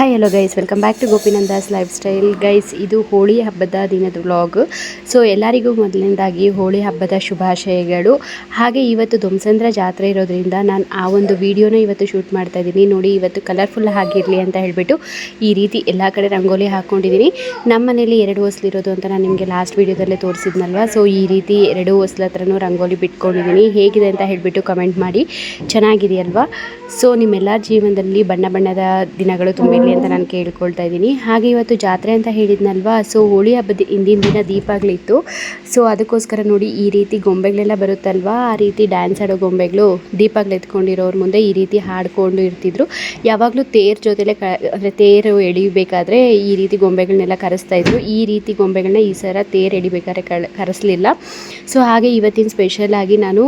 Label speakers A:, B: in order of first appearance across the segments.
A: Hi hello guys welcome back to Gopinandas lifestyle guys ಇದು ಹೋಳಿ ಹಬ್ಬದ ದಿನದ ವ್ಲಾಗ್ ಸೊ ಎಲ್ಲರಿಗೂ ಮೊದಲನೇದಾಗಿ ಹೋಳಿ ಹಬ್ಬದ ಶುಭಾಶಯಗಳು. ಹಾಗೆ ಇವತ್ತು ಧ್ವಂಸಂದ್ರ ಜಾತ್ರೆ ಇರೋದ್ರಿಂದ ನಾನು ಆ ಒಂದು ವಿಡಿಯೋನ ಇವತ್ತು ಶೂಟ್ ಮಾಡ್ತಾ ಇದ್ದೀನಿ. ನೋಡಿ, ಇವತ್ತು ಕಲರ್ಫುಲ್ ಆಗಿರಲಿ ಅಂತ ಹೇಳಿಬಿಟ್ಟು ಈ ರೀತಿ ಎಲ್ಲ ಕಡೆ ರಂಗೋಲಿ ಹಾಕ್ಕೊಂಡಿದ್ದೀನಿ ನಮ್ಮ ಮನೇಲಿ ಎರಡು ಹೊಸ್ಲಿರೋದು ಅಂತ ನಾನು ನಿಮಗೆ ಲಾಸ್ಟ್ ವಿಡಿಯೋದಲ್ಲೇ ತೋರಿಸಿದ್ನಲ್ವಾ? ಸೊ ಈ ರೀತಿ ಎರಡು ಹೊಸ್ಲ ಹತ್ರನೂ ರಂಗೋಲಿ ಬಿಟ್ಕೊಂಡಿದ್ದೀನಿ. ಹೇಗಿದೆ ಅಂತ ಹೇಳಿಬಿಟ್ಟು ಕಮೆಂಟ್ ಮಾಡಿ. ಚೆನ್ನಾಗಿದೆಯಲ್ವಾ? ಸೊ ನಿಮ್ಮೆಲ್ಲ ಜೀವನದಲ್ಲಿ ಬಣ್ಣ ಬಣ್ಣದ ದಿನಗಳು ತುಂಬಿರಲಿ ಅಂತ ನಾನು ಕೇಳ್ಕೊಳ್ತಾ ಇದ್ದೀನಿ. ಹಾಗೆ ಇವತ್ತು ಜಾತ್ರೆ ಅಂತ ಹೇಳಿದ್ನಲ್ವಾ, ಸೊ ಹೋಳಿ ಹಬ್ಬದ ಹಿಂದಿನ ದಿನ ದೀಪಗಳಿತ್ತು ಸೊ ಅದಕ್ಕೋಸ್ಕರ ನೋಡಿ ಈ ರೀತಿ ಗೊಂಬೆಗಳೆಲ್ಲ ಬರುತ್ತಲ್ವಾ, ಆ ರೀತಿ ಡ್ಯಾನ್ಸ್ ಆಡೋ ಗೊಂಬೆಗಳು ದೀಪಗಳು ಎತ್ಕೊಂಡಿರೋರ ಮುಂದೆ ಈ ರೀತಿ ಹಾಡ್ಕೊಂಡು ಇರ್ತಿದ್ರು. ಯಾವಾಗಲೂ ತೇರ್ ಜೊತೆಲೆ ಕ, ಅಂದರೆ ತೇರು ಎಳಿಬೇಕಾದ್ರೆ ಈ ರೀತಿ ಗೊಂಬೆಗಳನ್ನೆಲ್ಲ ಕರೆಸ್ತಾ ಇದ್ರು. ಈ ರೀತಿ ಗೊಂಬೆಗಳನ್ನ ಈ ಸರ ತೇರು ಎಳಿಬೇಕಾದ್ರೆ ಕರೆಸಲಿಲ್ಲ. ಸೊ ಹಾಗೆ ಇವತ್ತಿನ ಸ್ಪೆಷಲ್ ಆಗಿ ನಾನು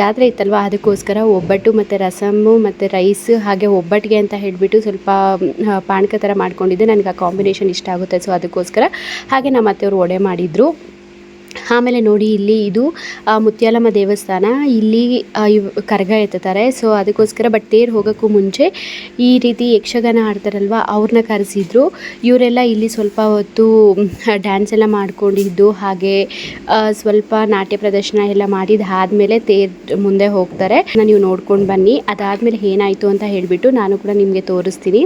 A: ಜಾತ್ರೆ ಇತ್ತಲ್ವ, ಅದಕ್ಕೋಸ್ಕರ ಒಬ್ಬಟ್ಟು ಮತ್ತು ರಸಮ್ಮು ಮತ್ತು ರೈಸ್ ಹಾಗೆ ಒಬ್ಬಟ್ಟಿಗೆ ಅಂತ ಹೇಳಿಬಿಟ್ಟು ಸ್ವಲ್ಪ ಪಾನಕ ಥರ ಮಾಡ್ಕೊಂಡಿದ್ದೆ. ನನಗೆ ಆ ಕಾಂಬಿನೇಷನ್ ಇಷ್ಟ ಆಗುತ್ತೆ ಸೊ ಅದಕ್ಕೋಸ್ಕರ ಹಾಗೆ ನಮ್ಮ ಅತ್ತೆಯವರು ಒಡೆ ಮಾಡಿದರು. ಆಮೇಲೆ ನೋಡಿ ಇಲ್ಲಿ ಇದು ಮುತ್ಯಾಲಮ್ಮ ದೇವಸ್ಥಾನ. ಇಲ್ಲಿ ಕರಗ ಎತ್ತುತ್ತಾರೆ. ಸೊ ಅದಕ್ಕೋಸ್ಕರ ಬಟ್ ತೇರು ಹೋಗೋಕ್ಕೂ ಮುಂಚೆ ಈ ರೀತಿ ಯಕ್ಷಗಾನ ಆಡ್ತಾರಲ್ವ ಅವ್ರನ್ನ ಕರೆಸಿದ್ರು. ಇವರೆಲ್ಲ ಇಲ್ಲಿ ಸ್ವಲ್ಪ ಹೊತ್ತು ಡ್ಯಾನ್ಸ್ ಎಲ್ಲ ಮಾಡ್ಕೊಂಡಿದ್ದು, ಹಾಗೆ ಸ್ವಲ್ಪ ನಾಟ್ಯ ಪ್ರದರ್ಶನ ಎಲ್ಲ ಮಾಡಿದ ಆದಮೇಲೆ ತೇರ್ ಮುಂದೆ ಹೋಗ್ತಾರೆ. ನೀವು ನೋಡ್ಕೊಂಡು ಬನ್ನಿ. ಅದಾದಮೇಲೆ ಏನಾಯಿತು ಅಂತ ಹೇಳಿಬಿಟ್ಟು ನಾನು ಕೂಡ ನಿಮಗೆ ತೋರಿಸ್ತೀನಿ.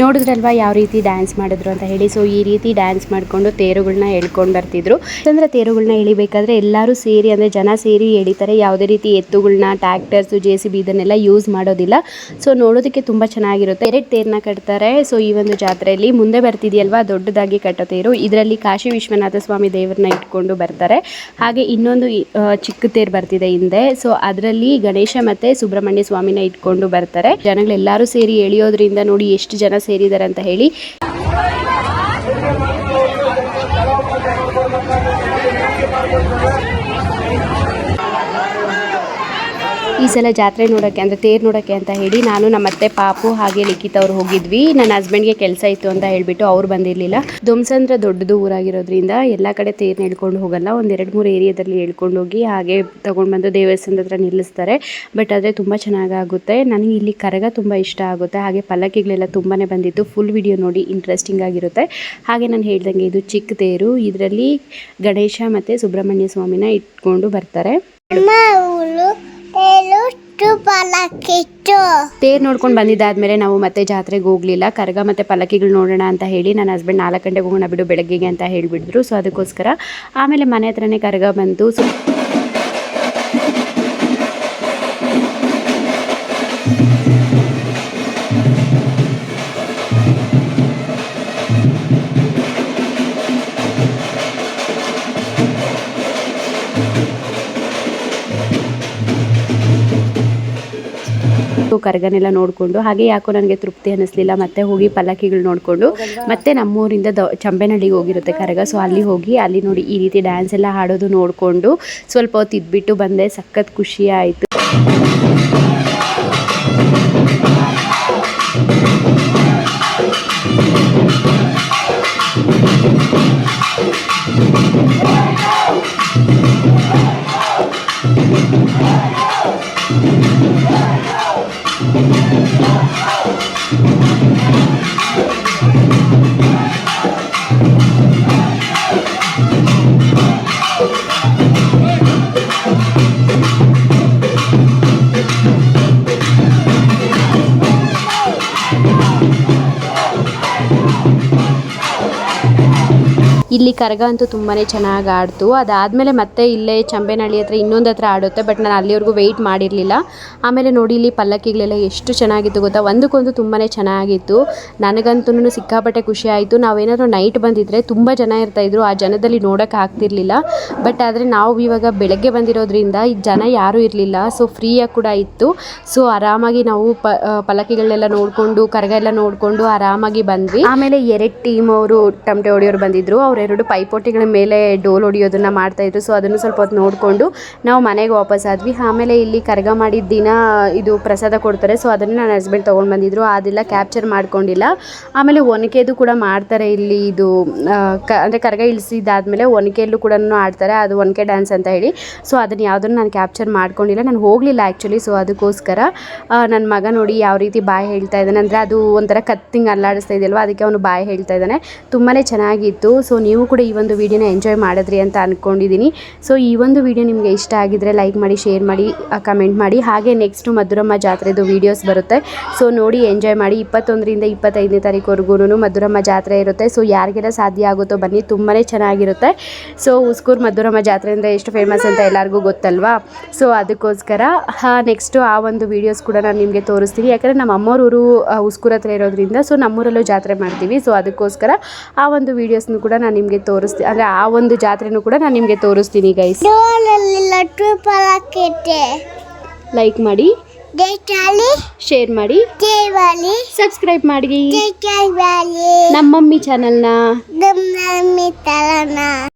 A: ನೋಡಿದ್ರಲ್ವಾ ಯಾವ ರೀತಿ ಡ್ಯಾನ್ಸ್ ಮಾಡಿದ್ರು ಅಂತ ಹೇಳಿ. ಸೊ ಈ ರೀತಿ ಡ್ಯಾನ್ಸ್ ಮಾಡಿಕೊಂಡು ತೇರುಗಳನ್ನ ಎಳ್ಕೊಂಡು ಬರ್ತಿದ್ರು. ಅಂದರೆ ತೇರುಗಳನ್ನ ಎಳಿಬೇಕಾದ್ರೆ ಎಲ್ಲರೂ ಸೇರಿ, ಅಂದರೆ ಜನ ಸೇರಿ ಎಳಿತಾರೆ. ಯಾವುದೇ ರೀತಿ ಎತ್ತುಗಳನ್ನ ಟ್ಯಾಕ್ಟರ್ಸು ಜೆ ಸಿ ಬಿ ಇದನ್ನೆಲ್ಲ ಯೂಸ್ ಮಾಡೋದಿಲ್ಲ. ಸೊ ನೋಡೋದಕ್ಕೆ ತುಂಬ ಚೆನ್ನಾಗಿರುತ್ತೆ. ಎರಡು ತೇರನ್ನ ಕಟ್ತಾರೆ. ಸೊ ಈ ಒಂದು ಜಾತ್ರೆಯಲ್ಲಿ ಮುಂದೆ ಬರ್ತಿದೆಯಲ್ವಾ? ದೊಡ್ಡದಾಗಿ ಕಟ್ಟೋ ತೇರು. ಇದರಲ್ಲಿ ಕಾಶಿ ವಿಶ್ವನಾಥ ಸ್ವಾಮಿ ದೇವರನ್ನ ಇಟ್ಕೊಂಡು ಬರ್ತಾರೆ. ಹಾಗೆ ಇನ್ನೊಂದು ಚಿಕ್ಕ ತೇರು ಬರ್ತಿದೆ ಹಿಂದೆ. ಸೊ ಅದರಲ್ಲಿ ಗಣೇಶ ಮತ್ತೆ ಸುಬ್ರಹ್ಮಣ್ಯ ಸ್ವಾಮಿನ ಇಟ್ಕೊಂಡು ಬರ್ತಾರೆ. ಜನಗಳೆಲ್ಲರೂ ಸೇರಿ ಎಳಿಯೋದ್ರಿಂದ ನೋಡಿ ಎಷ್ಟು ಜನ ಸೇರಿದ್ದಾರೆ ಅಂತ ಹೇಳಿ. ಈ ಸಲ ಜಾತ್ರೆ ನೋಡೋಕ್ಕೆ ಅಂದರೆ ತೇರು ನೋಡೋಕ್ಕೆ ಅಂತ ಹೇಳಿ ನಾನು ನಮ್ಮ ಅತ್ತೆ ಪಾಪು ಹಾಗೆ ಲಿಖಿತ್ ಅವ್ರು ಹೋಗಿದ್ವಿ. ನನ್ನ ಹಸ್ಬೆಂಡ್ಗೆ ಕೆಲಸ ಇತ್ತು ಅಂತ ಹೇಳಿಬಿಟ್ಟು ಅವ್ರು ಬಂದಿರಲಿಲ್ಲ. ಧ್ವಂಸಂದ್ರ ದೊಡ್ಡದು ಊರಾಗಿರೋದ್ರಿಂದ ಎಲ್ಲ ಕಡೆ ತೇರು ಹೇಳ್ಕೊಂಡು ಹೋಗಲ್ಲ. ಒಂದು ಎರಡು ಮೂರು ಏರಿಯಾದಲ್ಲಿ ಹೇಳ್ಕೊಂಡು ಹೋಗಿ ಹಾಗೆ ತಗೊಂಡು ಬಂದು ದೇವಸ್ಥಾನದ ಹತ್ರ ನಿಲ್ಲಿಸ್ತಾರೆ. ಬಟ್ ಆದರೆ ತುಂಬ ಚೆನ್ನಾಗಾಗುತ್ತೆ ನನಗೆ ಇಲ್ಲಿ ಕರಗ ತುಂಬ ಇಷ್ಟ ಆಗುತ್ತೆ. ಹಾಗೆ ಪಲ್ಲಕ್ಕಿಗಳೆಲ್ಲ ತುಂಬಾ ಬಂದಿತ್ತು. ಫುಲ್ ವಿಡಿಯೋ ನೋಡಿ ಇಂಟ್ರೆಸ್ಟಿಂಗ್ ಆಗಿರುತ್ತೆ. ಹಾಗೆ ನಾನು ಹೇಳ್ದಂಗೆ ಇದು ಚಿಕ್ಕ ತೇರು. ಇದರಲ್ಲಿ ಗಣೇಶ ಮತ್ತು ಸುಬ್ರಹ್ಮಣ್ಯ ಸ್ವಾಮಿನ ಇಟ್ಕೊಂಡು ಬರ್ತಾರೆ. ತೇರ್ ನೋಡ್ಕೊಂಡು ಬಂದಿದ್ದಾದ್ಮೇಲೆ ನಾವು ಮತ್ತೆ ಜಾತ್ರೆಗೆ ಹೋಗ್ಲಿಲ್ಲ. ಕರಗ ಮತ್ತೆ ಪಲಕಿಗಳು ನೋಡೋಣ ಅಂತ ಹೇಳಿ ನನ್ನ ಹಸ್ಬೆಂಡ್ ನಾಲ್ಕು ಗಂಟೆಗೆ ಹೋಗೋಣ ಬಿಡು ಬೆಳಗ್ಗೆಗೆ ಅಂತ ಹೇಳಿಬಿಡಿದ್ರು ಸೊ ಅದಕ್ಕೋಸ್ಕರ ಆಮೇಲೆ ಮನೆ ಹತ್ರನೇ ಕರಗ ಬಂತು. ಸೊ ಕರಗನೆಲ್ಲ ನೋಡಿಕೊಂಡು, ಹಾಗೆ ಯಾಕೋ ನನಗೆ ತೃಪ್ತಿ ಅನ್ನಿಸ್ಲಿಲ್ಲ, ಮತ್ತೆ ಹೋಗಿ ಪಲ್ಲಕ್ಕಿಗಳು ನೋಡಿಕೊಂಡು, ಮತ್ತೆ ನಮ್ಮೂರಿಂದ ದ, ಚಂಬೆನಹಳ್ಳಿಗೆ ಹೋಗಿರುತ್ತೆ ಕರಗ. ಸೊ ಅಲ್ಲಿ ಹೋಗಿ, ಅಲ್ಲಿ ನೋಡಿ ಈ ರೀತಿ ಡ್ಯಾನ್ಸ್ ಎಲ್ಲ ಹಾಡೋದು ನೋಡಿಕೊಂಡು ಸ್ವಲ್ಪ ಹೊತ್ತು ಇದ್ಬಿಟ್ಟು ಬಂದೆ. ಸಖತ್ ಖುಷಿ ಆಯಿತು. ಇಲ್ಲಿ ಕರಗ ಅಂತೂ ತುಂಬಾ ಚೆನ್ನಾಗಿ ಆಡ್ತು. ಅದಾದಮೇಲೆ ಮತ್ತೆ ಇಲ್ಲೇ ಚಂಬೇನಹಳ್ಳಿ ಹತ್ರ ಇನ್ನೊಂದು ಹತ್ರ ಆಡುತ್ತೆ, ಬಟ್ ನಾನು ಅಲ್ಲಿವರೆಗೂ ವೆಯ್ಟ್ ಮಾಡಿರಲಿಲ್ಲ. ಆಮೇಲೆ ನೋಡಿ ಇಲ್ಲಿ ಪಲ್ಲಕ್ಕಿಗಳೆಲ್ಲ ಎಷ್ಟು ಚೆನ್ನಾಗಿತ್ತು ಗೊತ್ತಾ? ಒಂದಕ್ಕೊಂದು ತುಂಬಾ ಚೆನ್ನಾಗಿತ್ತು. ನನಗಂತೂ ಸಿಕ್ಕಾಪಟ್ಟೆ ಖುಷಿ ಆಯಿತು. ನಾವೇನಾದರೂ ನೈಟ್ ಬಂದಿದ್ರೆ ತುಂಬ ಜನ ಇರ್ತಾಯಿದ್ರು, ಆ ಜನದಲ್ಲಿ ನೋಡೋಕೆ ಆಗ್ತಿರ್ಲಿಲ್ಲ. ಬಟ್ ಆದರೆ ನಾವು ಇವಾಗ ಬೆಳಗ್ಗೆ ಬಂದಿರೋದ್ರಿಂದ ಈ ಜನ ಯಾರೂ ಇರಲಿಲ್ಲ. ಸೊ ಫ್ರೀಯಾಗಿ ಕೂಡ ಇತ್ತು. ಸೊ ಆರಾಮಾಗಿ ನಾವು ಪ ಪಲ್ಲಕ್ಕಿಗಳನ್ನೆಲ್ಲ ನೋಡಿಕೊಂಡು, ಕರಗ ಎಲ್ಲ ನೋಡಿಕೊಂಡು ಆರಾಮಾಗಿ ಬಂದ್ವಿ. ಆಮೇಲೆ ಎರಡು ಟೀಮ್ ಅವರು, ಟಮಟೆ ಹೊಡಿಯೋರು ಬಂದಿದ್ರು. ಅವರೆರಡು ಪೈಪೋಟಿಗಳ ಮೇಲೆ ಡೋಲ್ ಹೊಡಿಯೋದನ್ನ ಮಾಡ್ತಾ ಇದ್ರು. ಸೊ ಅದನ್ನು ಸ್ವಲ್ಪ ಹೊತ್ತು ನೋಡಿಕೊಂಡು ನಾವು ಮನೆಗೆ ವಾಪಸ್ ಆದ್ವಿ. ಆಮೇಲೆ ಇಲ್ಲಿ ಕರಗ ಮಾಡಿದ ದಿನ, ಇದು ಪ್ರಸಾದ ಕೊಡ್ತಾರೆ. ಸೊ ಅದನ್ನು ನನ್ನ ಹಸ್ಬೆಂಡ್ ತೊಗೊಂಡು ಬಂದಿದ್ರು. ಅದೆಲ್ಲ ಕ್ಯಾಪ್ಚರ್ ಮಾಡ್ಕೊಂಡಿಲ್ಲ. ಆಮೇಲೆ ಒನಕೆದು ಕೂಡ ಮಾಡ್ತಾರೆ ಇಲ್ಲಿ ಇದು ಕ, ಅಂದರೆ ಕರ್ಗ ಇಳಿಸಿದಾದ್ಮೇಲೆ ಒನಕೆಯಲ್ಲೂ ಕೂಡ ಆಡ್ತಾರೆ. ಅದು ಒನಕೆ ಡ್ಯಾನ್ಸ್ ಅಂತ ಹೇಳಿ. ಸೊ ಅದನ್ನು ಯಾವುದನ್ನು ನಾನು ಕ್ಯಾಪ್ಚರ್ ಮಾಡ್ಕೊಂಡಿಲ್ಲ. ನಾನು ಹೋಗಲಿಲ್ಲ ಆ್ಯಕ್ಚುಲಿ ಸೊ ಅದಕ್ಕೋಸ್ಕರ ನನ್ನ ಮಗ ನೋಡಿ ಯಾವ ರೀತಿ ಬಾಯಿ ಹೇಳ್ತಾ ಇದ್ದಾನೆ. ಅಂದರೆ ಅದು ಒಂಥರ ಕತ್ತಿಂಗ್ ಅಲ್ಲಾಡಿಸ್ತಾ ಇದೆಯಲ್ವ? ಅದಕ್ಕೆ ಅವನು ಬಾಯಿ ಹೇಳ್ತಾ ಇದ್ದಾನೆ. ತುಂಬಾ ಚೆನ್ನಾಗಿತ್ತು. ಸೊ ನೀವು ಕೂಡ ಈ ಒಂದು ವಿಡಿಯೋನ ಎಂಜಾಯ್ ಮಾಡಿದ್ರಿ ಅಂತ ಅಂದ್ಕೊಂಡಿದ್ದೀನಿ ಸೊ ಈ ಒಂದು ವಿಡಿಯೋ ನಿಮಗೆ ಇಷ್ಟ ಆಗಿದ್ರೆ ಲೈಕ್ ಮಾಡಿ ಶೇರ್ ಮಾಡಿ ಕಮೆಂಟ್ ಮಾಡಿ. ಹಾಗೆ ನೆಕ್ಸ್ಟು ಮಧುರಮ್ಮ ಜಾತ್ರೆದು ವೀಡಿಯೋಸ್ ಬರುತ್ತೆ. ಸೊ ನೋಡಿ ಎಂಜಾಯ್ ಮಾಡಿ. ಇಪ್ಪತ್ತೊಂದರಿಂದ ಇಪ್ಪತ್ತೈದನೇ ತಾರೀಕುವರೆಗೂ ಮಧುರಮ್ಮ ಜಾತ್ರೆ ಇರುತ್ತೆ. ಸೊ ಯಾರಿಗೆಲ್ಲ ಸಾಧ್ಯ ಆಗುತ್ತೋ ಬನ್ನಿ. ತುಂಬಾ ಚೆನ್ನಾಗಿರುತ್ತೆ. ಸೊ ಉಸ್ಕೂರು ಮಧುರಮ್ಮ ಜಾತ್ರೆ ಅಂದರೆ ಎಷ್ಟು ಫೇಮಸ್ ಅಂತ ಎಲ್ಲರಿಗೂ ಗೊತ್ತಲ್ವಾ? ಸೊ ಅದಕ್ಕೋಸ್ಕರ ನೆಕ್ಸ್ಟು ಆ ಒಂದು ವೀಡಿಯೋಸ್ ಕೂಡ ನಾನು ನಿಮಗೆ ತೋರಿಸ್ತೀನಿ. ಯಾಕಂದರೆ ನಮ್ಮ ಅಮ್ಮೋರ ಊರು ಹತ್ರ ಇರೋದ್ರಿಂದ ಸೊ ನಮ್ಮೂರಲ್ಲೂ ಜಾತ್ರೆ ಮಾಡ್ತೀವಿ. ಸೊ ಅದಕ್ಕೋಸ್ಕರ ಆ ಒಂದು ವೀಡಿಯೋಸ್ನು ಕೂಡ ನಾನು ನಿಮಗೆ ತೋರಿಸ್ತೀನಿ ಅಂದರೆ ಆ ಒಂದು ಜಾತ್ರೆನೂ ಕೂಡ ನಾನು ನಿಮಗೆ ತೋರಿಸ್ತೀನಿ ಗೈಸ್ ಲೈಕ್ ಮಾಡಿ ಶೇರ್ ಮಾಡಿ ಸಬ್ಸ್ಕ್ರೈಬ್ ಮಾಡಿ.
B: ನಮ್ಮಮ್ಮಿ
A: ನಮ್ಮ ಮಮ್ಮಿ ಚಾನಲ್ನ